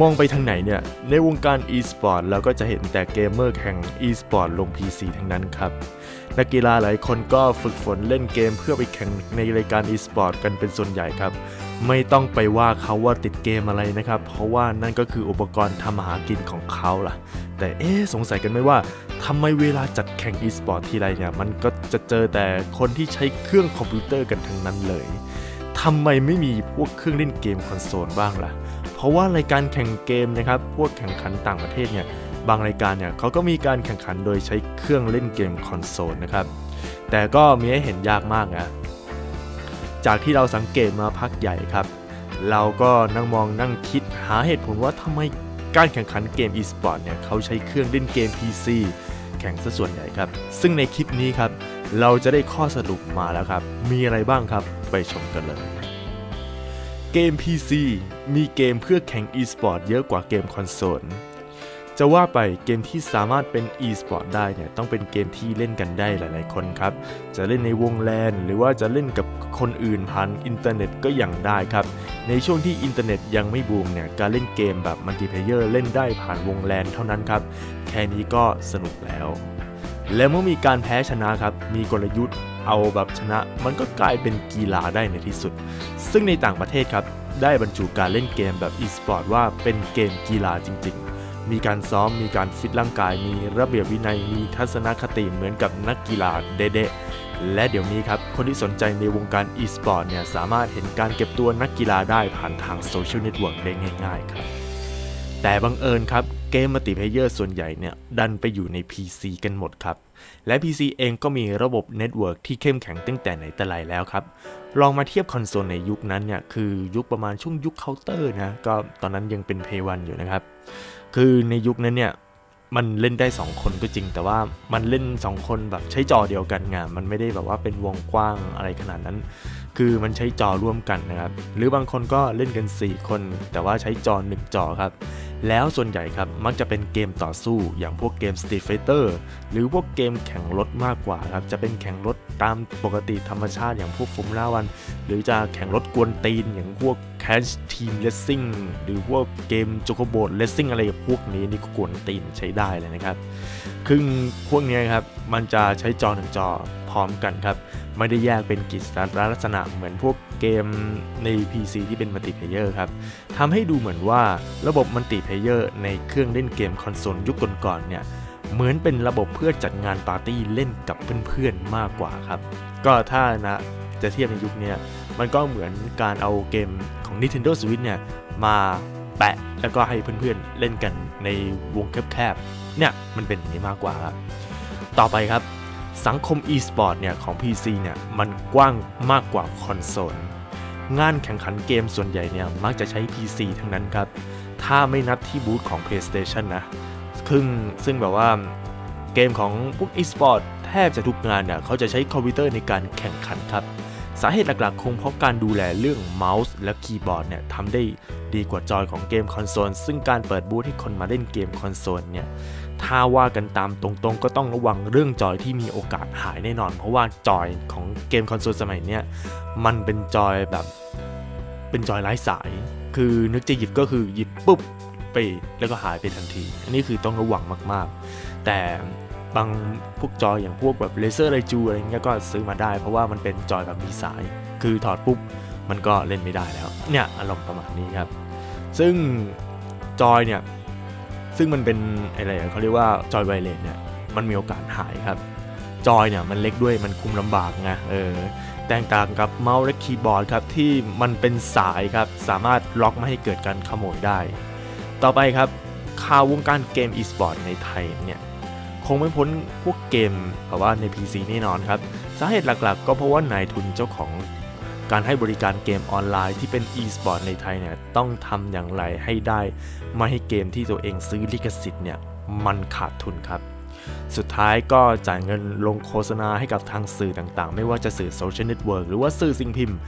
มองไปทางไหนเนี่ย ในวงการ e-sport เราก็จะเห็นแต่เกมเมอร์แข่ง e-sport ลง PC ทั้งนั้นครับ นักกีฬาหลายคนก็ฝึกฝนเล่นเกมเพื่อไปแข่งในรายการ e-sport กันเป็นส่วนใหญ่ครับ ไม่ต้องไปว่าเขาว่าติดเกมอะไรนะครับ เพราะว่านั่นก็คืออุปกรณ์ทำหากินของเขาล่ะ แต่เอ๊สงสัยกันไหมว่าทำไมเวลาจัดแข่ง e-sport ทีไรเนี่ย มันก็จะเจอแต่คนที่ใช้เครื่องคอมพิวเตอร์กันทั้งนั้นเลยทำไมไม่มีพวกเครื่องเล่นเกมคอนโซลบ้างล่ะ เพราะว่ารายการแข่งเกมนะครับ พวกแข่งขันต่างประเทศเนี่ย บางรายการเนี่ยเขาก็มีการแข่งขันโดยใช้เครื่องเล่นเกมคอนโซลนะครับ แต่ก็มีให้เห็นยากมากนะ จากที่เราสังเกตมาพักใหญ่ครับ เราก็นั่งมองนั่งคิดหาเหตุผลว่าทำไมการแข่งขันเกม e-sport เนี่ยเขาใช้เครื่องเล่นเกม PC แข่งซะส่วนใหญ่ครับ ซึ่งในคลิปนี้ครับ เราจะได้ข้อสรุปมาแล้วครับ มีอะไรบ้างครับ ไปชมกันเลย เกม PC มีเกมเพื่อแข่ง e-sport เยอะกว่าเกมคอนโซล จะว่าไปเกมที่สามารถเป็น e-sport ได้เนี่ยต้องเป็นเกมที่เล่นกันได้หลาย ๆ คนครับ จะเล่นในวงแลนหรือว่าจะเล่นกับคนอื่นผ่านอินเทอร์เน็ตก็ยังได้ครับ ในช่วงที่อินเทอร์เน็ตยังไม่บูมเนี่ยการเล่นเกมแบบมัลติเพเยอร์เล่นได้ผ่านวงแลนเท่านั้นครับ แค่นี้ก็สนุกแล้ว และเมื่อมีการแพ้ชนะครับมีกลยุทธ์ เอาแบบชนะ มันก็กลายเป็นกีฬาได้ในที่สุด ซึ่งในต่างประเทศครับ ได้บรรจุการเล่นเกมแบบ e-sport ว่าเป็นเกมกีฬาจริง ๆ มีการซ้อม มีการฟิตร่างกาย มีระเบียบวินัย มีทัศนคติเหมือนกับนักกีฬาเดะและเดี๋ยวนี้ครับ คนที่สนใจในวงการ e-sport เนี่ยสามารถเห็นการเก็บตัวนักกีฬาได้ผ่านทางโซเชียลเน็ตเวิร์กได้ง่าย ๆ ครับ แต่บังเอิญครับเกมมัลติเพเยอร์ส่วนใหญ่เนี่ยดันไปอยู่ใน PC กันหมดครับ และ PC เองก็มีระบบเน็ตเวิร์กที่เข้มแข็งตั้งแต่ไหนแต่ไรแล้วครับ ลองมาเทียบคอนโซลในยุคนั้นเนี่ยคือยุคประมาณช่วงยุคเคาน์เตอร์นะก็ตอนนั้นยังเป็น p 1อยู่นะครับ คือในยุคนั้นเนี่ยมันเล่นได้ 2 คนก็จริง แต่ว่ามันเล่น 2 คนแบบใช้จอเดียวกันไงมันไม่ได้แบบว่าเป็นวงกว้างอะไรขนาดนั้น คือมันใช้จอร่วมกันนะครับ หรือบางคนก็เล่นกัน 4 คน แต่ว่าใช้จอ 1 จอครับ แล้วส่วนใหญ่ครับมักจะเป็นเกมต่อสู้อย่างพวกเกม Street Fighter หรือพวกเกมแข่งรถมากกว่าครับจะเป็นแข่งรถตามปกติธรรมชาติอย่างพวกฟอร์มูล่าวันหรือจะแข่งรถกวนตีนอย่างพวก Cash Team Racing หรือพวกเกม j o k o b o t Racing อะไรพวกนี้นี่ก็กวนตีนใช้ได้เลยนะครับคือพวกนี้ครับมันจะใช้จอหนึ่งจอพร้อมกันครับ ไม่ได้แยกเป็นกิจลักษณะเหมือนพวกเกมใน PC ที่เป็นมัลติเพเยอร์ครับทำให้ดูเหมือนว่าระบบมัลติเพเยอร์ในเครื่องเล่นเกมคอนโซลยุคก่อนๆเนี่ยเหมือนเป็นระบบเพื่อจัดงานปาร์ตี้เล่นกับเพื่อนๆมากกว่าครับ ก็ถ้านะจะเทียบในยุคนี้มันก็เหมือนการเอาเกมของ Nintendo Switch เนี่ยมาแปะแล้วก็ให้เพื่อนๆเล่นกันในวงแคบๆเนี่ยมันเป็นอย่างนี้มากกว่าครับ ต่อไปครับ สังคม e-sport เนี่ยของ PC เนี่ยมันกว้างมากกว่าคอนโซล งานแข่งขันเกมส่วนใหญ่เนี่ยมักจะใช้ PC ทั้งนั้นครับ ถ้าไม่นับที่บูธของ PlayStation นะซึ่งซึ่งแบบว่าเกมของพวก e-sport แทบจะทุกงานเนี่ยเขาจะใช้คอมพิวเตอร์ในการแข่งขันครับ สาเหตุหลักๆ คงเพราะการดูแลเรื่องเมาส์และคีย์บอร์ดเนี่ยทำได้ดีกว่าจอยของเกมคอนโซล ซึ่งการเปิดบูธให้คนมาเล่นเกมคอนโซลเนี่ย ถ้าว่ากันตามตรงๆ ก็ต้องระวังเรื่องจอยที่มีโอกาสหายแน่นอน เพราะว่าจอยของเกมคอนโซลสมัยเนี้ยมันเป็นจอยแบบเป็นจอยไร้สาย คือนึกจะหยิบก็คือหยิบปุ๊บไปแล้วก็หายไปทันที อันนี้คือต้องระวังมากๆ แต่บางพวกจอยอย่างพวกแบบเลเซอร์ไรจูอะไรเงี้ยก็ซื้อมาได้ เพราะว่ามันเป็นจอยแบบมีสาย คือถอดปุ๊บมันก็เล่นไม่ได้แล้ว เนี่ยอารมณ์ประมาณนี้ครับ ซึ่งจอยเนี่ย ซึ่งมันเป็นอะไรเขาเรียกว่าจอยไวเลสเนี่ยมันมีโอกาสหายครับ จอยเนี่ยมันเล็กด้วยมันคุมลำบากไงเออแตกต่างกับเมาส์และคีย์บอร์ดครับที่มันเป็นสายครับสามารถล็อกไม่ให้เกิดการขโมยได้ ต่อไปครับข่าววงการเกม e-sport ในไทยเนี่ยคงไม่พ้นพวกเกมแบบว่าใน PC แน่นอนครับ สาเหตุหลักๆ ก็เพราะว่านายทุนเจ้าของ การให้บริการเกมออนไลน์ที่เป็น e-sport ในไทยเนี่ยต้องทำอย่างไรให้ได้ ไม่ให้เกมที่ตัวเองซื้อลิขสิทธิ์เนี่ยมันขาดทุนครับ สุดท้ายก็จ่ายเงินลงโฆษณาให้กับทางสื่อต่างๆ ไม่ว่าจะสื่อโซเชียลเน็ตเวิร์กหรือว่าสื่อสิ่งพิมพ์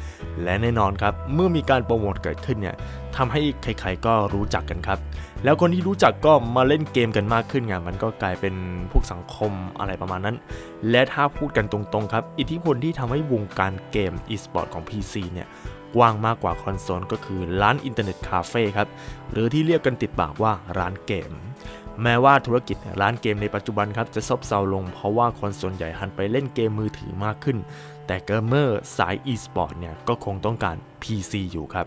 และแน่นอนครับ เมื่อมีการโปรโมทเกิดขึ้นเนี่ยทำให้ใครๆก็รู้จักกันครับ แล้วคนที่รู้จักก็มาเล่นเกมกันมากขึ้นไงมันก็กลายเป็นพวกสังคมอะไรประมาณนั้น และถ้าพูดกันตรงๆครับ อิทธิพลที่ทำให้วงการเกม e-sport ของ PC เนี่ยกว้างมากกว่าคอนโซลก็คือร้านอินเทอร์เน็ตคาเฟ่ครับ หรือที่เรียกกันติดปากว่าร้านเกม แม้ว่าธุรกิจร้านเกมในปัจจุบันครับจะซบเซาลง เพราะว่าคนส่วนใหญ่หันไปเล่นเกมมือถือมากขึ้น แต่เกมเมอร์สาย e-sport เนี่ยก็คงต้องการ PC อยู่ครับ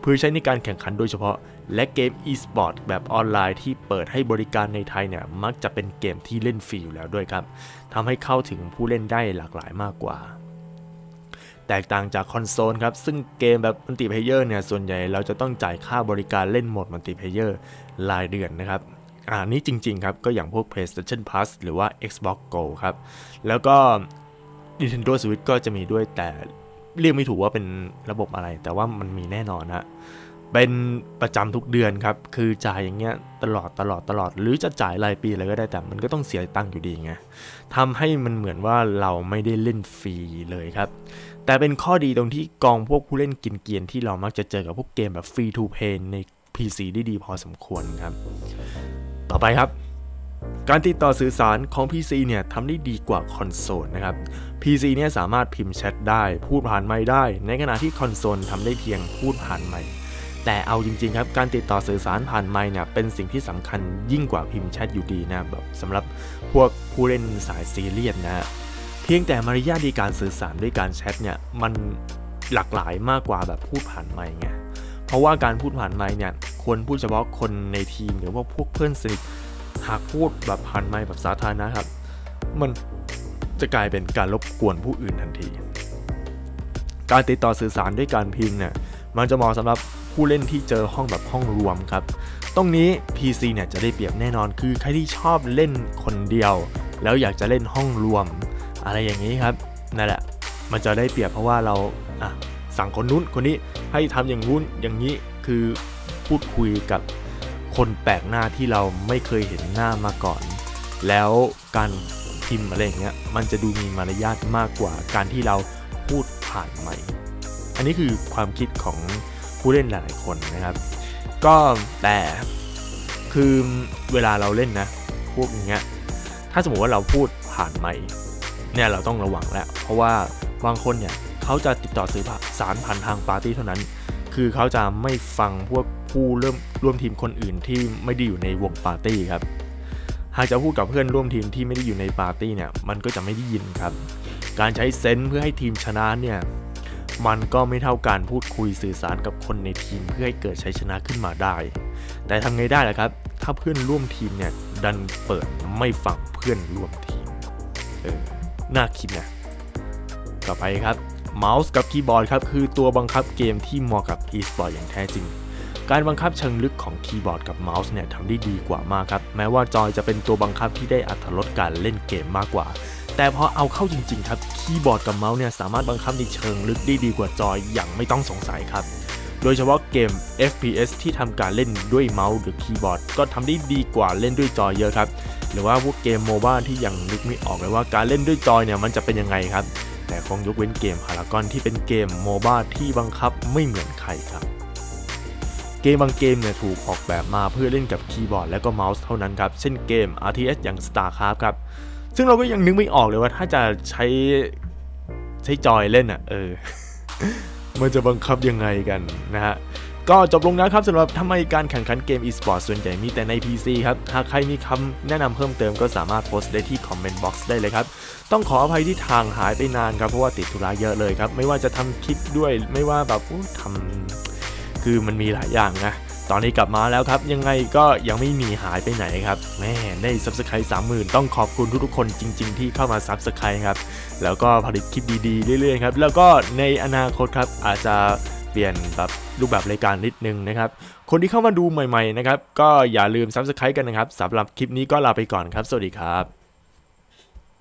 เพื่อใช้ในการแข่งขันโดยเฉพาะ และเกม e-sport แบบออนไลน์ที่เปิดให้บริการในไทยเนี่ยมักจะเป็นเกมที่เล่นฟรีอยู่แล้วด้วยครับทำให้เข้าถึงผู้เล่นได้หลากหลายมากกว่า แตกต่างจากคอนโซลครับ ซึ่งเกมแบบมัลติเพเยอร์เนี่ยส่วนใหญ่เราจะต้องจ่ายค่าบริการเล่นโหมดมัลติเพเยอร์รายเดือนนะครับ อ่านี้จริง ๆ ครับ ก็อย่างพวก PlayStation Plus หรือว่า Xbox Go ครับ แล้วก็ Nintendo Switch ก็จะมีด้วยแต่เรียกไม่ถูกว่าเป็นระบบอะไร แต่ว่ามันมีแน่นอนฮะเป็นประจำทุกเดือนครับ คือจ่ายอย่างเงี้ยตลอดตลอดตลอด หรือจะจ่ายรายปีอะไรก็ได้แต่มันก็ต้องเสียตังค์อยู่ดีไงทำให้มันเหมือนว่าเราไม่ได้เล่นฟรีเลยครับ แต่เป็นข้อดีตรงที่กองพวกผู้เล่นกินเกียนที่เรามักจะเจอกับพวกเกมแบบฟรีทูเพย์ใน PC ได้ดีพอสมควรครับ ต่อไปครับ การติดต่อสื่อสารของ PC เนี่ยทำได้ดีกว่าคอนโซลนะครับ PC เนี่ยสามารถพิมพ์แชทได้ พูดผ่านไมค์ได้ ในขณะที่คอนโซลทำได้เพียงพูดผ่านไมค์แต่เอาจริงๆครับการติดต่อสื่อสารผ่านไมค์เนี่ยเป็นสิ่งที่สำคัญยิ่งกว่าพิมพ์แชทอยู่ดีนะแบบสำหรับพวกผู้เล่นสายซีเรียสนะฮะเพียงแต่มารยาทในการสื่อสารด้วยการแชทเนี่ยมันหลากหลายมากกว่าแบบพูดผ่านไมค์ไงเพราะว่าการพูดผ่านไมค์เนี่ย ควรพูดเฉพาะคนในทีมหรือว่าพวกเพื่อนสนิทหากพูดแบบผ่านไมค์แบบสาธารณะครับ มันจะกลายเป็นการรบกวนผู้อื่นทันที การติดต่อสื่อสารด้วยการพิมพ์เนี่ยมันจะเหมาะสำหรับผู้เล่นที่เจอห้องแบบห้องรวมครับ ตรงนี้ PC เนี่ยจะได้เปรียบแน่นอนคือใครที่ชอบเล่นคนเดียว แล้วอยากจะเล่นห้องรวม อะไรอย่างนี้ครับนั่นแหละ มันจะได้เปรียบเพราะว่าเราอะสั่งคนนู้นคนนี้ให้ทำอย่างนู้นอย่างนี้คือ พูดคุยกับคนแปลกหน้าที่เราไม่เคยเห็นหน้ามาก่อน แล้วการพิมพ์อะไรอย่างเงี้ยมันจะดูมีมารยาทมากกว่าการที่เราพูดผ่านไมค์อันนี้คือความคิดของผู้เล่นหลายๆคนนะครับ ก็แต่คือเวลาเราเล่นนะพวกอย่างเงี้ยถ้าสมมติว่าเราพูดผ่านไมค์เนี่ยเราต้องระวังแล้ว เพราะว่าบางคนเนี่ยเขาจะติดต่อสื่อสารผ่านทางปาร์ตี้เท่านั้น คือเขาจะไม่ฟังพวก ผู้เริ่มร่วมทีมคนอื่นที่ไม่ได้อยู่ในวงปาร์ตี้ครับ หากจะพูดกับเพื่อนร่วมทีมที่ไม่ได้อยู่ในปาร์ตี้เนี่ยมันก็จะไม่ได้ยินครับ การใช้เซนส์เพื่อให้ทีมชนะเนี่ยมันก็ไม่เท่าการพูดคุยสื่อสารกับคนในทีมเพื่อให้เกิดชัยชนะขึ้นมาได้ แต่ทำไงได้ล่ะครับ ถ้าเพื่อนร่วมทีมเนี่ยดันเปิดไม่ฟังเพื่อนร่วมทีม เออ น่าคิดนะ ต่อไปครับเมาส์กับคีย์บอร์ดครับ คือตัวบังคับเกมที่เหมาะกับ e-sport อย่างแท้จริง การบังคับเชิงลึกของคีย์บอร์ดกับเมาส์เนี่ยทำได้ดีกว่ามากครับ แม้ว่าจอยจะเป็นตัวบังคับที่ได้อัตรสการเล่นเกมมากกว่า แต่พอเอาเข้าจริงๆครับคีย์บอร์ดกับเมาส์เนี่ยสามารถบังคับในเชิงลึกได้ดีกว่าจอยอย่างไม่ต้องสงสัยครับโดยเฉพาะเกม FPS ที่ทำการเล่นด้วยเมาส์หรือคีย์บอร์ด ก็ทำได้ดีกว่าเล่นด้วยจอยเยอะครับ หรือว่าพวกเกมโมบ้าที่ยังนึกไม่ออกเลยว่าการเล่นด้วยจอยเนี่ยมันจะเป็นยังไงครับ แต่คงยกเว้นเกมพารากอนที่เป็นเกมโมบ้าที่บังคับไม่เหมือนใครครับ เกมบางเกมเนี่ยถูกออกแบบมาเพื่อเล่นกับคีย์บอร์ดและก็เมาส์เท่านั้นครับ เช่นเกม RTS อย่าง StarCraft ครับ ซึ่งเราก็ยังนึกไม่ออกเลยว่าถ้าจะใช้ใช้จอยเล่นอะเออ มันจะบังคับยังไงกันนะฮะก็จบลงนะครับสำหรับทำไมการแข่งขันเกม e-sport ส่วนใหญ่มีแต่ใน PC ครับ หากใครมีคำแนะนำเพิ่มเติมก็สามารถโพสต์ได้ที่คอมเมนต์บ็อกซ์ได้เลยครับ ต้องขออภัยที่ทางหายไปนานครับ เพราะว่าติดธุระเยอะเลยครับ ไม่ว่าจะทำคลิปด้วยไม่ว่าแบบทำ คือมันมีหลายอย่างนะ ตอนนี้กลับมาแล้วครับ ยังไงก็ยังไม่มีหายไปไหนครับแม่ในซับสไครต์สามหมื่นต้องขอบคุณทุกๆคนจริง ๆ ที่เข้ามาซับสไครต์ครับ แล้วก็ผลิตคลิปดีๆ เรื่อยๆครับ แล้วก็ในอนาคตครับอาจจะเปลี่ยนแบบรูปแบบรายการนิดนึงนะครับ คนที่เข้ามาดูใหม่ๆนะครับ ก็อย่าลืมซับสไครต์กันนะครับสำหรับคลิปนี้ก็ลาไปก่อนครับ สวัสดีครับ